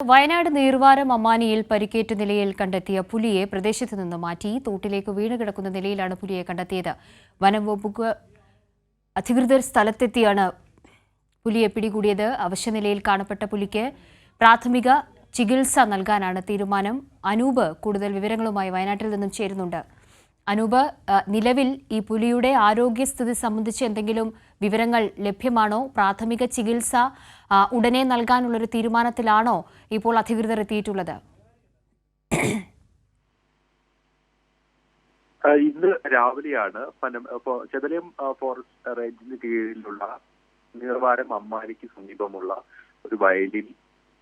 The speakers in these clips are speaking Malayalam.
വയനാട് നീർവാരം അമ്മാനിയിൽ പരിക്കേറ്റ നിലയിൽ കണ്ടെത്തിയ പുലിയെ പ്രദേശത്ത് നിന്ന് മാറ്റി തോട്ടിലേക്ക് വീണ് കിടക്കുന്ന നിലയിലാണ് പുലിയെ കണ്ടെത്തിയത്. വനം വകുപ്പ് അധികൃതർ സ്ഥലത്തെത്തിയാണ് പുലിയെ പിടികൂടിയത്. അവശ്യനിലയിൽ കാണപ്പെട്ട പുലിക്ക് പ്രാഥമിക ചികിത്സ നൽകാനാണ് തീരുമാനം. അനൂപ് കൂടുതൽ വിവരങ്ങളുമായി വയനാട്ടിൽ നിന്നും ചേരുന്നുണ്ട്. അനൂപ് നിലവിൽ ഈ പുലിയുടെ ആരോഗ്യസ്ഥിതി സംബന്ധിച്ച് എന്തെങ്കിലും വിവരങ്ങൾ ലഭ്യമാണോ? പ്രാഥമിക ചികിത്സ ഉടനെ നൽകാനുള്ളൊരു തീരുമാനത്തിലാണോ ഇപ്പോൾ അധികൃതർ എത്തിയിട്ടുള്ളത്? ഇന്ന് രാവിലെയാണ് ചെതലയം ഫോറസ്റ്റ് റേഞ്ചിന് കീഴിലുള്ള നീർവാരം അമ്മാരിക്ക് സമീപമുള്ള ഒരു വയലിൽ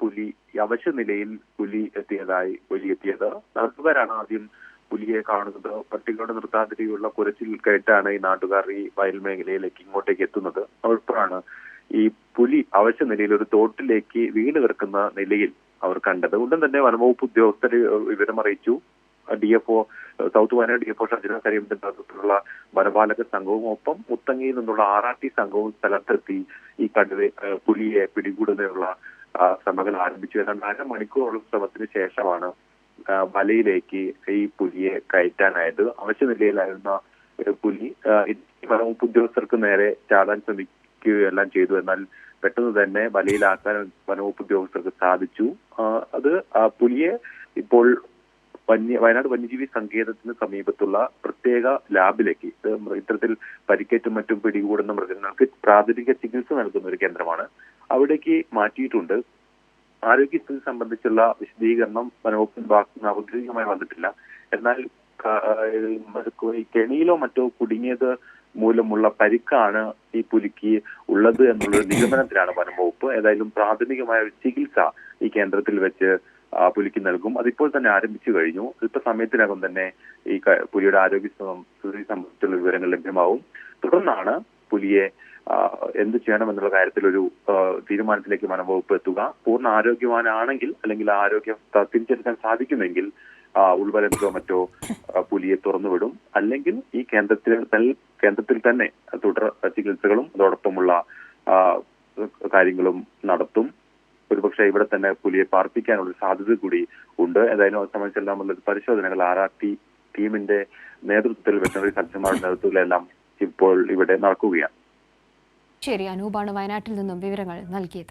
പുലി അവശ്യ നിലയിൽ പുലി എത്തിയതായി പുലി എത്തിയത്. നാട്ടുകാരാണ് ആദ്യം പുലിയെ കാണുന്നത് പട്ടികളുടെ നിർത്താതിരിയുള്ള കുരച്ചിൽ കേട്ടാണ് ഈ നാട്ടുകാർ ഈ വയൽ മേഖലയിലേക്ക് ഇങ്ങോട്ടേക്ക് എത്തുന്നത്. അപ്പോഴാണ് ഈ പുലി അവശ്യ നിലയിൽ ഒരു തോട്ടിലേക്ക് വീണ് കിടക്കുന്ന നിലയിൽ അവർ കണ്ടത്. ഉടൻ തന്നെ വനംവകുപ്പ് ഉദ്യോഗസ്ഥർ വിവരം അറിയിച്ചു. D F O South Wayanad D F O Shajana കരീമിന്റെ നേതൃത്വത്തിലുള്ള വനപാലക സംഘവും ഒപ്പം മുത്തങ്ങയിൽ നിന്നുള്ള ആർ ആർ ടി സംഘവും സ്ഥലത്തെത്തി ഈ കടുവ പുലിയെ പിടികൂടുന്നതിനുള്ള ശ്രമങ്ങൾ ആരംഭിച്ചു. ഏതാണ്ട് അര മണിക്കൂറോളം ശ്രമത്തിന് ശേഷമാണ് വലയിലേക്ക് ഈ പുലിയെ കയറ്റാനായത് അവശ്യ നിലയിലായിരുന്ന പുലി വനവകുപ്പ് ഉദ്യോഗസ്ഥർക്ക് നേരെ ചാടാൻ ശ്രമിക്കുകയെല്ലാം ചെയ്തു. എന്നാൽ പെട്ടെന്ന് തന്നെ വലയിലാക്കാൻ വനവകുപ്പ് ഉദ്യോഗസ്ഥർക്ക് സാധിച്ചു. അത് പുലിയെ ഇപ്പോൾ വന്യ വയനാട് വന്യജീവി സങ്കേതത്തിന് സമീപത്തുള്ള പ്രത്യേക ലാബിലേക്ക് ഇത്തരത്തിൽ പരിക്കേറ്റും മറ്റും പിടികൂടുന്ന മൃഗങ്ങൾക്ക് പ്രാഥമിക ചികിത്സ നൽകുന്ന ഒരു കേന്ദ്രമാണ്. അവിടേക്ക് മാറ്റിയിട്ടുണ്ട്. ആരോഗ്യസ്ഥിതി സംബന്ധിച്ചുള്ള വിശദീകരണം മനോഹർ ഭാഗത്തുനിന്ന് ഔദ്യോഗികമായി വന്നിട്ടില്ല. എന്നാൽ കെണിയിലോ മറ്റോ കുടുങ്ങിയത് മൂലമുള്ള പരിക്കാണ് ഈ പുലിക്ക് ഉള്ളത് എന്നുള്ള നിഗമനത്തിലാണ് വനംവകുപ്പ്. ഏതായാലും പ്രാഥമികമായ ചികിത്സ ഈ കേന്ദ്രത്തിൽ വെച്ച് പുലിക്ക് നൽകും. അതിപ്പോൾ തന്നെ ആരംഭിച്ചു കഴിഞ്ഞു. അല്പ സമയത്തിനകം തന്നെ ഈ പുലിയുടെ ആരോഗ്യ സ്ഥിതി സംബന്ധിച്ചുള്ള വിവരങ്ങൾ ലഭ്യമാവും. തുടർന്നാണ് പുലിയെ എന്ത് ചെയ്യണം എന്നുള്ള കാര്യത്തിൽ ഒരു തീരുമാനത്തിലേക്ക് വനംവകുപ്പ് എത്തുക. പൂർണ ആരോഗ്യവാനാണെങ്കിൽ അല്ലെങ്കിൽ ആരോഗ്യം ത- തിരിച്ചെടുക്കാൻ സാധിക്കുമെങ്കിൽ ഉൾവലത്തിലോ മറ്റോ പുലിയെ തുറന്നുവിടും. അല്ലെങ്കിൽ ഈ കേന്ദ്രത്തിൽ തൽ- കേന്ദ്രത്തിൽ തന്നെ തുടർ ചികിത്സകളും അതോടൊപ്പമുള്ള കാര്യങ്ങളും നടത്തും. ഒരുപക്ഷെ ഇവിടെ തന്നെ പുലിയെ പാർപ്പിക്കാനുള്ള സാധ്യത കൂടി ഉണ്ട്. ഏതായാലും അത് സംബന്ധിച്ചെല്ലാം പരിശോധനകൾ ആർ ആർ ടി ടീമിന്റെ നേതൃത്വത്തിൽ വെറ്ററിനറി സർജന്മാരുടെ നേതൃത്വത്തിലെല്ലാം ഇപ്പോൾ ഇവിടെ നടക്കുകയാണ്. ശരി അനൂപാണ് വയനാട്ടിൽ നിന്നും വിവരങ്ങൾ നൽകിയത്.